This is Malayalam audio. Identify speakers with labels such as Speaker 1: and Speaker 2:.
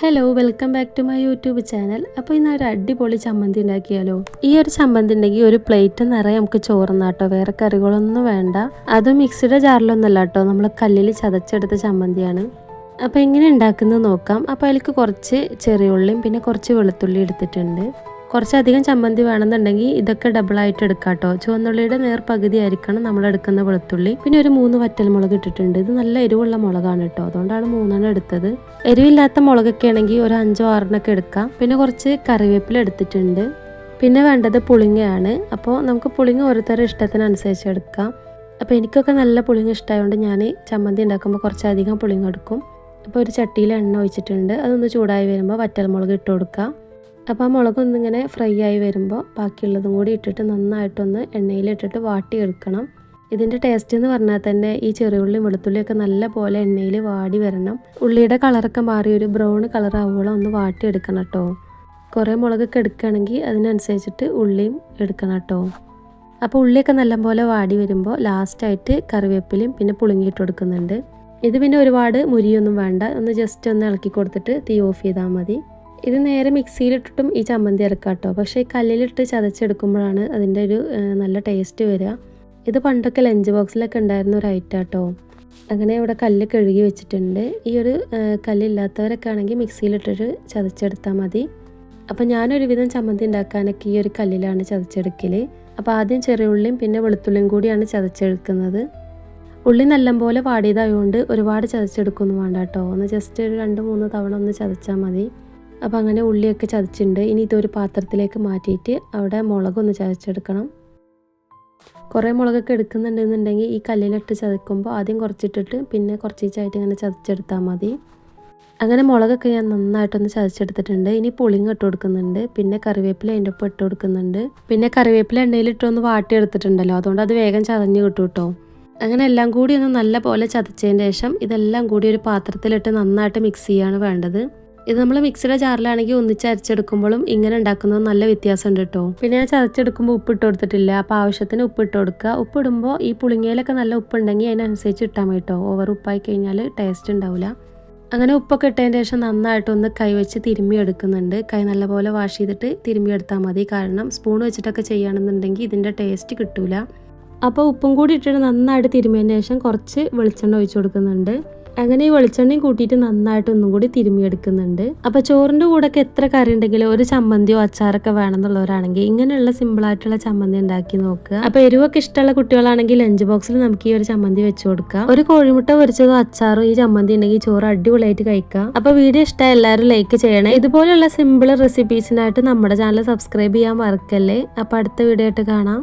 Speaker 1: Hello welcome back to my YouTube channel അപ്പോൾ ഇന്ന് ഒരു അടിപൊളി ചമ്മന്തി ഉണ്ടാക്കിയാലോ? ഈ ഒരു ചമ്മന്തി ഉണ്ടെങ്കിൽ ഒരു പ്ലേറ്റ് നിറയെ നമുക്ക് ചോറുന്നാട്ടോ വേറെ കറികളൊന്നും വേണ്ട. അത് മിക്സിയുടെ ജാറിലൊന്നുമല്ല കേട്ടോ നമ്മൾ കല്ലിൽ ചതച്ചെടുത്ത ചമ്മന്തിയാണ്. അപ്പോൾ എങ്ങനെ ഉണ്ടാക്കുന്നത് നോക്കാം. അപ്പോൾ അതിലേക്ക് കുറച്ച് ചെറിയ ഉള്ളിയും പിന്നെ കുറച്ച് വെളുത്തുള്ളി എടുത്തിട്ടുണ്ട്. കുറച്ചധികം ചമ്മന്തി വേണമെന്നുണ്ടെങ്കിൽ ഇതൊക്കെ ഡബിളായിട്ട് എടുക്കാം കേട്ടോ. ചുവന്നുള്ളിയുടെ നേർ പകുതി ആയിരിക്കണം നമ്മൾ എടുക്കുന്ന വെളുത്തുള്ളി. പിന്നെ ഒരു മൂന്ന് വറ്റൽമുളക് ഇട്ടിട്ടുണ്ട്. ഇത് നല്ല എരിവുള്ള മുളകാണ് കേട്ടോ. അതുകൊണ്ടാണ് മൂന്നെണ്ണം എടുത്തത്. എരിവില്ലാത്ത മുളകൊക്കെ ആണെങ്കിൽ ഒരു അഞ്ചോ ആറിനൊക്കെ എടുക്കാം. പിന്നെ കുറച്ച് കറിവേപ്പില എടുത്തിട്ടുണ്ട്. പിന്നെ വേണ്ടത് പുളിങ്ങയാണ്. അപ്പോൾ നമുക്ക് പുളിങ്ങ ഓരോരുത്തരുടെ ഇഷ്ടത്തിനനുസരിച്ച് എടുക്കാം. അപ്പോൾ എനിക്കൊക്കെ നല്ല പുളിങ്ങ ഇഷ്ടമായതുകൊണ്ട് ഞാൻ ചമ്മന്തി ഉണ്ടാക്കുമ്പോൾ കുറച്ചധികം പുളിങ്ങ എടുക്കും. അപ്പോൾ ഒരു ചട്ടിയിൽ എണ്ണ ഒഴിച്ചിട്ടുണ്ട്. അതൊന്ന് ചൂടായി വരുമ്പോൾ വറ്റൽമുളക് ഇട്ട് കൊടുക്കാം. അപ്പോൾ ആ മുളകൊന്നിങ്ങനെ ഫ്രൈ ആയി വരുമ്പോൾ ബാക്കിയുള്ളതും കൂടി ഇട്ടിട്ട് നന്നായിട്ടൊന്ന് എണ്ണയിലിട്ടിട്ട് വാട്ടിയെടുക്കണം. ഇതിന്റെ ടേസ്റ്റ് എന്ന് പറഞ്ഞാൽ തന്നെ ഈ ചെറിയുള്ളിയും വെളുത്തുള്ളിയൊക്കെ നല്ല പോലെ എണ്ണയിൽ വാടി വരണം. ഉള്ളിയുടെ കളറൊക്കെ മാറി ഒരു ബ്രൗൺ കളർ ആവുമ്പോൾ ഒന്ന് വാട്ടിയെടുക്കണം കേട്ടോ. കുറേ മുളകൊക്കെ എടുക്കുകയാണെങ്കിൽ അതിനനുസരിച്ചിട്ട് ഉള്ളിയും എടുക്കണം കേട്ടോ. അപ്പോൾ ഉള്ളിയൊക്കെ നല്ലപോലെ വാടി വരുമ്പോൾ ലാസ്റ്റായിട്ട് കറിവേപ്പിലയും പിന്നെ പുളുങ്ങിയിട്ട് കൊടുക്കുന്നുണ്ട്. ഇത് പിന്നെ ഒരുപാട് മുരിയൊന്നും വേണ്ട. ഒന്ന് ജസ്റ്റ് ഒന്ന് ഇളക്കി കൊടുത്തിട്ട് തീ ഓഫ് ചെയ്താൽ മതി. ഇത് നേരെ മിക്സിയിലിട്ടിട്ടും ഈ ചമ്മന്തി ഇറക്കാം കേട്ടോ പക്ഷേ ഈ കല്ലിലിട്ട് ചതച്ചെടുക്കുമ്പോഴാണ് അതിന്റെ ഒരു നല്ല ടേസ്റ്റ് വരിക. ഇത് പണ്ടൊക്കെ ലഞ്ച് ബോക്സിലൊക്കെ ഉണ്ടായിരുന്ന ഒരു ഐറ്റം കേട്ടോ അങ്ങനെ ഇവിടെ കല്ല് കഴുകി വെച്ചിട്ടുണ്ട്. ഈ ഒരു കല്ലില്ലാത്തവരൊക്കെ ആണെങ്കിൽ മിക്സിയിലിട്ടൊരു ചതച്ചെടുത്താൽ മതി. അപ്പോൾ ഞാനൊരുവിധം ചമ്മന്തി ഉണ്ടാക്കാനൊക്കെ ഈ ഒരു കല്ലിലാണ് ചതച്ചെടുക്കൽ അപ്പോൾ ആദ്യം ചെറിയ ഉള്ളിയും പിന്നെ വെളുത്തുള്ളിയും കൂടിയാണ് ചതച്ചെടുക്കുന്നത്. ഉള്ളി നല്ലപോലെ വാടിയതായതുകൊണ്ട് ഒരുപാട് ചതച്ചെടുക്കൊന്നും വേണ്ട കേട്ടോ ഒന്ന് ജസ്റ്റ് ഒരു രണ്ട് മൂന്ന് തവണ ഒന്ന് ചതച്ചാൽ മതി. അപ്പോൾ അങ്ങനെ ഉള്ളിയൊക്കെ ചതച്ചിട്ടുണ്ട്. ഇനി ഇതൊരു പാത്രത്തിലേക്ക് മാറ്റിയിട്ട് അവിടെ മുളകൊന്ന് ചതച്ചെടുക്കണം. കുറേ മുളകൊക്കെ എടുക്കുന്നുണ്ടെന്നുണ്ടെങ്കിൽ ഈ കല്ലിലിട്ട് ചതക്കുമ്പോൾ ആദ്യം കുറച്ചിട്ടിട്ട് പിന്നെ കുറച്ചിച്ചായിട്ട് ഇങ്ങനെ ചതച്ചെടുത്താൽ മതി. അങ്ങനെ മുളകൊക്കെ ഞാൻ നന്നായിട്ടൊന്ന് ചതച്ചെടുത്തിട്ടുണ്ട്. ഇനി പുളിങ്ങ ഇട്ട് കൊടുക്കുന്നുണ്ട്. പിന്നെ കറിവേപ്പില അതിന്റെ ഒപ്പം ഇട്ട് കൊടുക്കുന്നുണ്ട്. പിന്നെ കറിവേപ്പില എണ്ണയിലിട്ടൊന്ന് വാട്ടിയെടുത്തിട്ടുണ്ടല്ലോ. അതുകൊണ്ട് അത് വേഗം ചതഞ്ഞ് കിട്ടും കേട്ടോ. അങ്ങനെ എല്ലാം കൂടി ഒന്ന് നല്ല പോലെ ചതച്ചതിന് ശേഷം ഇതെല്ലാം കൂടി ഒരു പാത്രത്തിലിട്ട് നന്നായിട്ട് മിക്സ് ചെയ്യാണ് വേണ്ടത്. ഇത് നമ്മൾ മിക്സിയുടെ ജാറിലാണെങ്കിൽ ഒന്നിച്ച് അരച്ചെടുക്കുമ്പോഴും ഇങ്ങനെ ഉണ്ടാക്കുന്നത് നല്ല വ്യത്യാസമുണ്ട് കേട്ടോ പിന്നെ ഞാൻ ചതച്ചെടുക്കുമ്പോൾ ഉപ്പ് ഇട്ട് കൊടുത്തിട്ടില്ല. അപ്പോൾ ആവശ്യത്തിന് ഉപ്പ് ഇട്ട് കൊടുക്കുക. ഉപ്പ് ഇടുമ്പോൾ ഈ പുളിങ്ങയിലൊക്കെ നല്ല ഉപ്പുണ്ടെങ്കിൽ അതിനനുസരിച്ച് ഇട്ടാൽ മതി കേട്ടോ ഓവർ ഉപ്പായി കഴിഞ്ഞാൽ ടേസ്റ്റ് ഉണ്ടാവില്ല അങ്ങനെ ഉപ്പൊക്കെ ഇട്ടതിന് ശേഷം നന്നായിട്ടൊന്ന് കൈ വെച്ച് തിരുമ്മി എടുക്കുന്നുണ്ട്. കൈ നല്ലപോലെ വാഷ് ചെയ്തിട്ട് തിരുമ്മി എടുത്താൽ മതി. കാരണം സ്പൂൺ വെച്ചിട്ടൊക്കെ ചെയ്യുകയാണെന്നുണ്ടെങ്കിൽ ഇതിന്റെ ടേസ്റ്റ് കിട്ടൂല. അപ്പോൾ ഉപ്പും കൂടി ഇട്ടിട്ട് നന്നായിട്ട് തിരുമ്മിയതിന് ശേഷം കുറച്ച് വെളിച്ചെണ്ണ ഒഴിച്ചു കൊടുക്കുന്നുണ്ട്. അങ്ങനെ ഈ വെളിച്ചെണ്ണയും കൂട്ടിയിട്ട് നന്നായിട്ട് ഒന്നും കൂടി തിരുമ്മിയെടുക്കുന്നുണ്ട്. അപ്പോൾ ചോറിന്റെ കൂടെയൊക്കെ എത്ര കറി ഉണ്ടെങ്കിലും ഒരു ചമ്മന്തിയോ അച്ചാറൊക്കെ വേണമെന്നുള്ളവരാണെങ്കിൽ ഇങ്ങനെയുള്ള സിമ്പിൾ ആയിട്ടുള്ള ചമ്മന്തി ഉണ്ടാക്കി നോക്കുക. അപ്പോൾ എരിവൊക്കെ ഇഷ്ടമുള്ള കുട്ടികളാണെങ്കിൽ ലഞ്ച് ബോക്സിൽ നമുക്ക് ഈ ഒരു ചമ്മന്തി വെച്ച് കൊടുക്കാം. ഒരു കോഴിമുട്ട പൊരിച്ചതോ അച്ചാറോ ഈ ചമ്മന്തി ഉണ്ടെങ്കിൽ ചോറ് അടിപൊളിയായിട്ട് കഴിക്കാം. അപ്പോൾ വീഡിയോ ഇഷ്ടമായ എല്ലാവരും ലൈക്ക് ചെയ്യണേ. ഇതുപോലെയുള്ള സിമ്പിൾ റെസിപ്പീസിനായിട്ട് നമ്മുടെ ചാനൽ സബ്സ്ക്രൈബ് ചെയ്യാൻ മറക്കല്ലേ. അപ്പോൾ അടുത്ത വീഡിയോ ആയിട്ട് കാണാം.